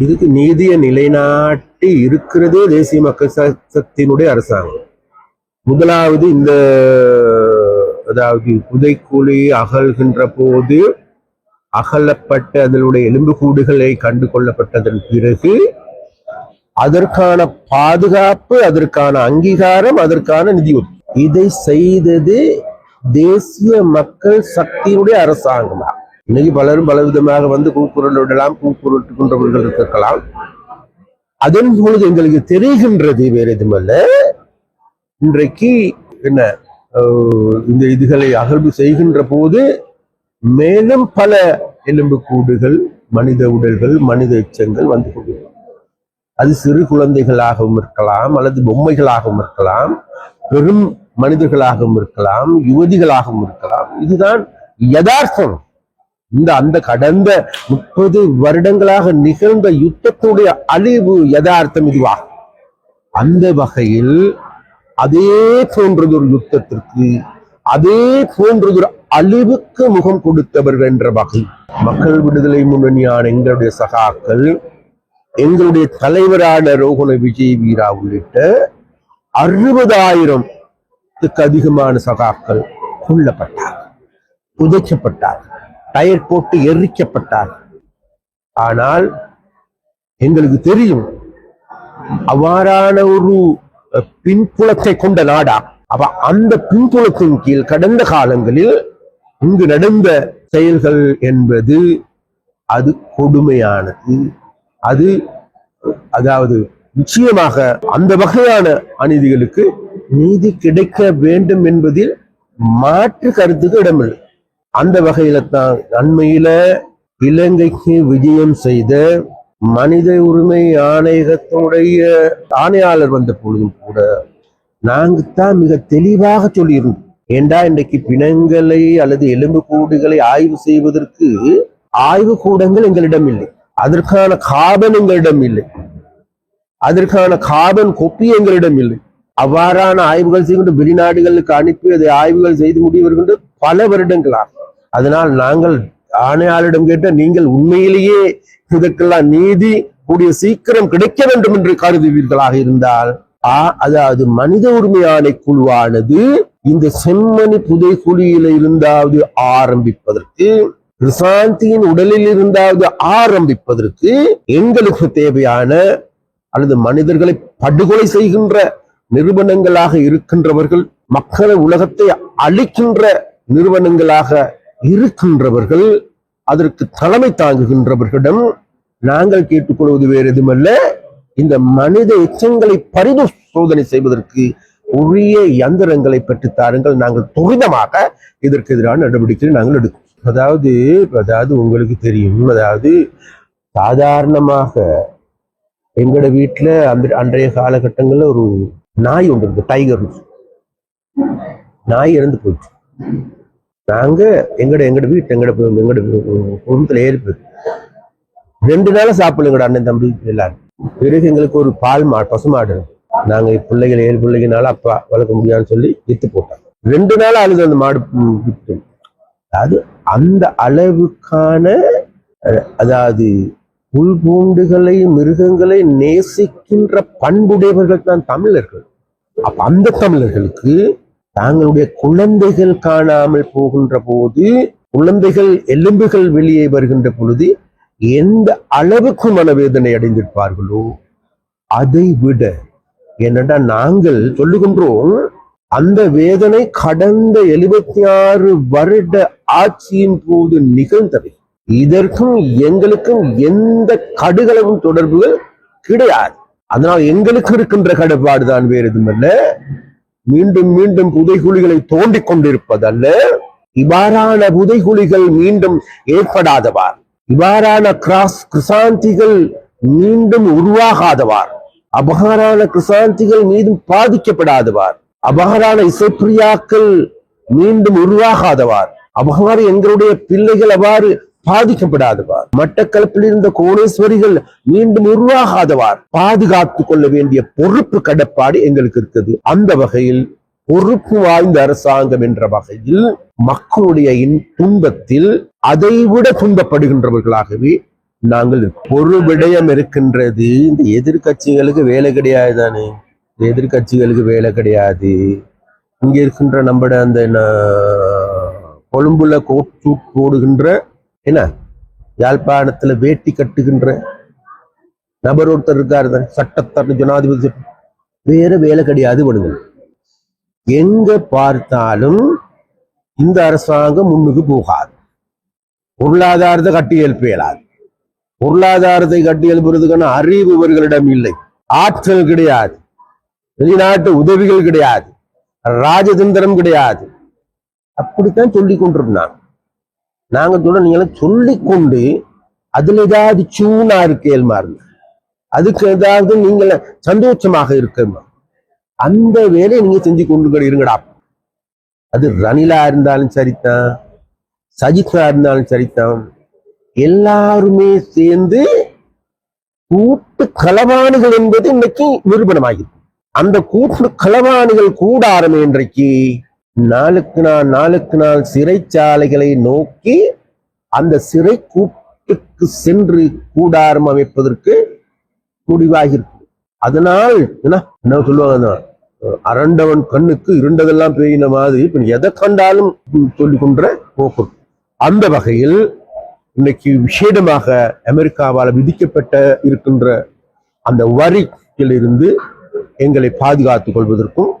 இதுக்கு நீதியை நிலைநாட்டி இருக்கிறதே தேசிய மக்கள் சக்தியினுடைய அரசாங்கம். முதலாவது இந்த அதாவது புதைக்குழி அகழ்கின்ற போது அகலப்பட்ட அதனுடைய எலும்புக்கூடுகளை கண்டு கொள்ளப்பட்டதன் பிறகு அதற்கான பாதுகாப்பு அதற்கான அங்கீகாரம் அதற்கான நிதி இதை செய்தது தேசிய மக்கள் சக்தியினுடைய அரசாங்கம்? இன்னைக்கு பலரும் பலவிதமாக வந்து கூக்குரல் விடலாம் கூக்குரட்டுகின்றவர்கள் இருக்கலாம். அதன் பொழுது எங்களுக்கு தெரிகின்றது வேற எதுமல்ல இன்றைக்கு என்ன இந்த இதுகளை அகழ்வு செய்கின்ற போது மேலும் பல எலும்புக்கூடுகள் மனித உடல்கள் மனித எச்சங்கள் வந்து கொண்டிருக்கும். அது சிறு குழந்தைகளாகவும் இருக்கலாம் அல்லது பொம்மைகளாகவும் இருக்கலாம் பெரும் மனிதர்களாகவும் இருக்கலாம் யுவதிகளாகவும் இருக்கலாம். இதுதான் யதார்த்தம். இந்த அந்த கடந்த முப்பது வருடங்களாக நிகழ்ந்த யுத்தத்துடைய அழிவு யதார்த்தம் இதுவா? அந்த வகையில் அதே போன்றதொரு யுத்தத்திற்கு அதே போன்றதொரு அழிவுக்கு முகம் கொடுத்தவர்கள் என்ற வகை மக்கள் விடுதலை முன்னணியான எங்களுடைய சகாக்கள் எங்களுடைய தலைவரான ரோகண விஜய் வீரா உள்ளிட்ட அறுபதாயிரம் அதிகமான சகாக்கள் கொல்லப்பட்டார் புதைக்கப்பட்டார் டயர் போட்டு எரிக்கப்பட்டார். ஆனால் எங்களுக்கு தெரியும் அவ்வாறான ஒரு பின்புலத்தை கொண்ட நாடா அப்ப அந்த பின்புலத்தின் கீழ் கடந்த காலங்களில் இங்கு நடந்த செயல்கள் என்பது அது கொடுமையானது. அது அதாவது நிச்சயமாக அந்த வகையான அநீதிகளுக்கு நீதி கிடைக்க வேண்டும் என்பதில் மாற்று கருத்துக்கு இடமில்லை. அந்த வகையில தான் அண்மையில இலங்கைக்கு விஜயம் செய்த மனித உரிமை ஆணையகத்துடைய ஆணையாளர் வந்த பொழுதும் கூட நாங்கள் தான் மிக தெளிவாக சொல்லியிருந்தோம். ஏண்டா இன்றைக்கு பிணங்களை அல்லது எலும்பு கூடுகளை ஆய்வு செய்வதற்கு ஆய்வு கூடங்கள் எங்களிடம் இல்லை. அதற்கான காபன் எங்களிடம் இல்லை. அதற்கான காபன் கொப்பி எங்களிடம் இல்லை. அவ்வாறான ஆய்வுகள் செய்கின்ற வெளிநாடுகளுக்கு அனுப்பி அதை ஆய்வுகள் செய்து முடிவருகின்ற பல வருடங்களாகும் அதனால் நாங்கள் ஆணையாளரிடம் கேட்ட நீங்கள் உண்மையிலேயே இதற்கெல்லாம் நீதி கூடிய சீக்கிரம் கிடைக்க வேண்டும் என்று கருதுவீர்களாக இருந்தால் ஆ அதாவது மனித உரிமை ஆணைக்குழுவானது இந்த செம்மணி புதைக்குழியில இருந்தாவது ஆரம்பிப்பதற்கு கிருசாந்தியின் உடலில் இருந்தாவது ஆரம்பிப்பதற்கு எங்களுக்கு தேவையான அல்லது மனிதர்களை படுகொலை செய்கின்ற நிறுவனங்களாக இருக்கின்றவர்கள் மக்களை உலகத்தை அழிக்கின்ற நிறுவனங்களாக இருக்கின்றவர்கள் அதற்கு தலைமை தாங்குகின்றவர்களிடம் நாங்கள் கேட்டுக்கொள்வது வேறு எதுவுமல்ல. இந்த மனித எச்சங்களை பரிசோதனை செய்வதற்கு உரிய யந்திரங்களை பெற்று தாருங்கள். நாங்கள் துரிதமாக இதற்கு எதிரான நடவடிக்கை நாங்கள் எடுக்கும் அதாவது அதாவது உங்களுக்கு தெரியும். அதாவது சாதாரணமாக எங்களோட வீட்டில் அந்த அன்றைய காலகட்டங்களில் ஒரு நாய் ஒன்று இருக்கு டைகர் நாய் இறந்து போச்சு நாங்க எங்கட எங்கட வீட்டு எங்கட எங்கட குடும்பத்துல ஏற்பு. ரெண்டு நாளா சாப்பிடல எங்கட அண்ணன் தம்பி எல்லாரும். பிறகு எங்களுக்கு ஒரு பால் மா பசுமாடு மாடு. நாங்க பிள்ளைகள் ஏழு பிள்ளைகனால அப்பா வளர்க்க முடியாதுன்னு சொல்லி வித்து போட்டோம். ரெண்டு நாள் அழுது அந்த மாடு விட்டு வித்து. அதாவது அந்த அளவுக்கான அதாவது புல் பூண்டுகளை மிருகங்களை நேசிக்கின்ற பண்புடையவர்கள் தான் தமிழர்கள். அப்ப அந்த தமிழர்களுக்கு தாங்களுடைய குழந்தைகள் காணாமல் போகின்ற போது குழந்தைகள் எலும்புகள் வெளியே வருகின்ற பொழுது எந்த அளவுக்கு மனவேதனை அடைந்திருப்பார்களோ அதை விட என்னடா நாங்கள் சொல்லுகின்றோம் அந்த வேதனை கடந்த எழுபத்தி ஆறு வருட ஆட்சியின் போது நிகழ்ந்தவை. இதற்கும் எங்களுக்கும் எந்த கடுகளவும் தொடர்புகள் கிடையாது. அதனால் எங்களுக்கு இருக்கின்ற கடப்பாடுதான் வேறு எதுவுமல்ல மீண்டும் மீண்டும் புதைகுழிகளை தோண்டிக் கொண்டிருப்பதல்ல. இவ்வாறான புதைகுழிகள் மீண்டும் ஏற்படாதவார் இவ்வாறான கிராஸ் கிருசாந்திகள் மீண்டும் உருவாகாதவார் அபகாரான கிருசாந்திகள் மீதும் பாதிக்கப்படாதவார் அபகாரான இசைப்பிரியாக்கள் மீண்டும் உருவாகாதவார் அவ்வாறு எங்களுடைய பிள்ளைகள் அவ்வாறு பாதிக்கப்படாதவார். மட்டக்களப்பில் இருந்த கோணேஸ்வரிகள் மீண்டும் உருவாகாதவார். பாதுகாத்து கொள்ள வேண்டிய பொறுப்பு கடப்பாடு எங்களுக்கு இருக்குது. அந்த வகையில் பொறுப்பு வாய்ந்த அரசாங்கம் என்ற வகையில் மக்களுடைய இன் துன்பத்தில் அதைவிட துன்பப்படுகின்றவர்களாகவே நாங்கள் இருக்கோம். ஒரு விடயம் இருக்கின்றது. இந்த எதிர்க்கட்சிகளுக்கு வேலை கிடையாது தானே எதிர்கட்சிகளுக்கு எதிர்க்கட்சிகளுக்கு வேலை கிடையாது. இங்க இருக்கின்ற நம்மட அந்த கொழும்புல கோட்டு போடுகின்ற என்ன? யாழ்ப்பாணத்துல வேட்டி கட்டுகின்ற நபர் ஒருத்தர் இருக்காரு சட்டத்தரணி ஜனாதிபதி. வேற வேலை கிடையாது விடுங்கள் எங்க பார்த்தாலும் இந்த அரசாங்கம் முன்னுக்கு போகாது. பொருளாதாரத்தை கட்டி எழுப்ப இயலாது. பொருளாதாரத்தை கட்டி எழுப்புறதுக்கான அறிவு இவர்களிடம் இல்லை. ஆற்றல் கிடையாது. வெளிநாட்டு உதவிகள் கிடையாது. ராஜதந்திரம் கிடையாது. அப்படித்தான் சொல்லிக் கொண்டிருந்தான். நாங்க சொல்ல நீங்க சொல்லிக்கொண்டு அதுல ஏதாவது சூனா இருக்கேல் மாறுங்க அதுக்கு ஏதாவது நீங்கள் சந்தோஷமாக இருக்க அந்த வேலையை நீங்க செஞ்சு கொண்டு இருங்கடா. அது ரணிலா இருந்தாலும் சரிதான் சஜித்தா இருந்தாலும் சரிதான். எல்லாருமே சேர்ந்து கூட்டு களவாணிகள் என்பது இன்னைக்கு நிரூபணமாகிறது அந்த கூட்டு களவாணிகள் கூடாரம் இன்றைக்கு நாளுக்கு நாள் நாளுக்கு நாள் சிறைச்சாலைகளை நோக்கி அந்த சிறை கூட்டுக்கு சென்று கூடாரம் அமைப்பதற்கு முடிவாகிருக்கு அதனால் என்ன? என்ன சொல்லுவாங்க அரண்டவன் கண்ணுக்கு இருண்டதெல்லாம் பெய்யின மாதிரி எதை கண்டாலும் சொல்லிக் போக்கும் போக்கு. அந்த வகையில் இன்னைக்கு விசேடமாக அமெரிக்காவால் விதிக்கப்பட்ட இருக்கின்ற அந்த வரியிலிருந்து எங்களை பாதுகாத்துக் கொள்வதற்கும்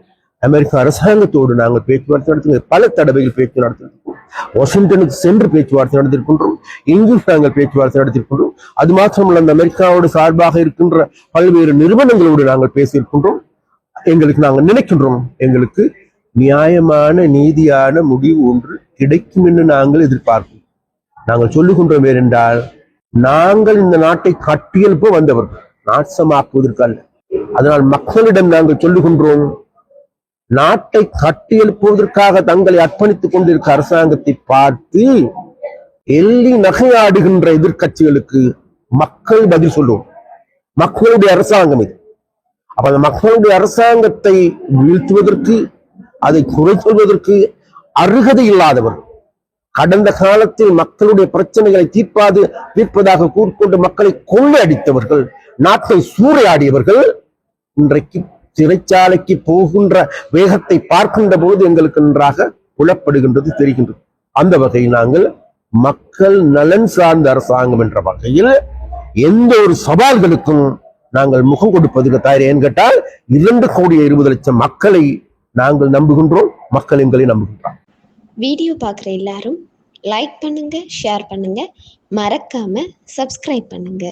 அமெரிக்க அரசாங்கத்தோடு நாங்கள் பேச்சுவார்த்தை நடத்தி பல தடவைகள் பேச்சு நடத்திருக்கோம் வாஷிங்டனுக்கு சென்று பேச்சுவார்த்தை நடத்திருக்கின்றோம் இங்கும் நாங்கள் பேச்சுவார்த்தை நடத்திருக்கின்றோம் அது மாத்திரமல்ல அந்த அமெரிக்காவோடு சார்பாக இருக்கின்ற பல்வேறு நிறுவனங்களோடு நாங்கள் பேசியிருக்கின்றோம். எங்களுக்கு நாங்கள் நினைக்கின்றோம். எங்களுக்கு நியாயமான நீதியான முடிவு ஒன்று கிடைக்கும் என்று நாங்கள் எதிர்பார்க்கிறோம். நாங்கள் சொல்லுகின்றோம் ஏனென்றால் நாங்கள் இந்த நாட்டை கட்டியெழுப்ப வந்தவர்கள் நாசமாக்குவதற்கல்ல. அதனால் மக்களிடம் நாங்கள் சொல்லுகின்றோம் நாட்டை கட்டியெழுப்புவதற்காக தங்களை அர்ப்பணித்துக் கொண்டிருக்க அரசாங்கத்தை பார்த்து எள்ளி நகையாடுகின்ற எதிர்க்கட்சிகளுக்கு மக்கள் பதில் சொல்லுவோம் மக்களுடைய அரசாங்கம் இது. அப்ப அந்த மக்களுடைய அரசாங்கத்தை வீழ்த்துவதற்கு அதை குறை சொல்வதற்கு அருகதை இல்லாதவர். கடந்த காலத்தில் மக்களுடைய பிரச்சனைகளை தீர்ப்பாது தீர்ப்பதாக கூறிக்கொண்டு மக்களை கொள்ளையடித்தவர்கள் நாட்டை சூறையாடியவர்கள் இன்றைக்கு சிறைச்சாலைக்கு போகின்ற வேகத்தை பார்க்கின்ற பொழுது எங்களுக்கு நன்றாக புலப்படுகின்றது தெரிகின்றது. அந்த வகையில் நாங்கள் மக்கள் நலன் சார்ந்த அரசாங்கம் என்ற வகையில் எந்த ஒரு சவால்களுக்கும் நாங்கள் முகம் கொடுப்பதுக்கு தயார். ஏன் கேட்டால் இரண்டு கோடி இருபது லட்சம் மக்களை நாங்கள் நம்புகின்றோம் மக்கள் எங்களை நம்புகின்றோம் வீடியோ பார்க்குற எல்லாரும் லைக் பண்ணுங்க ஷேர் பண்ணுங்க. மறக்காம சப்ஸ்கிரைப் பண்ணுங்க.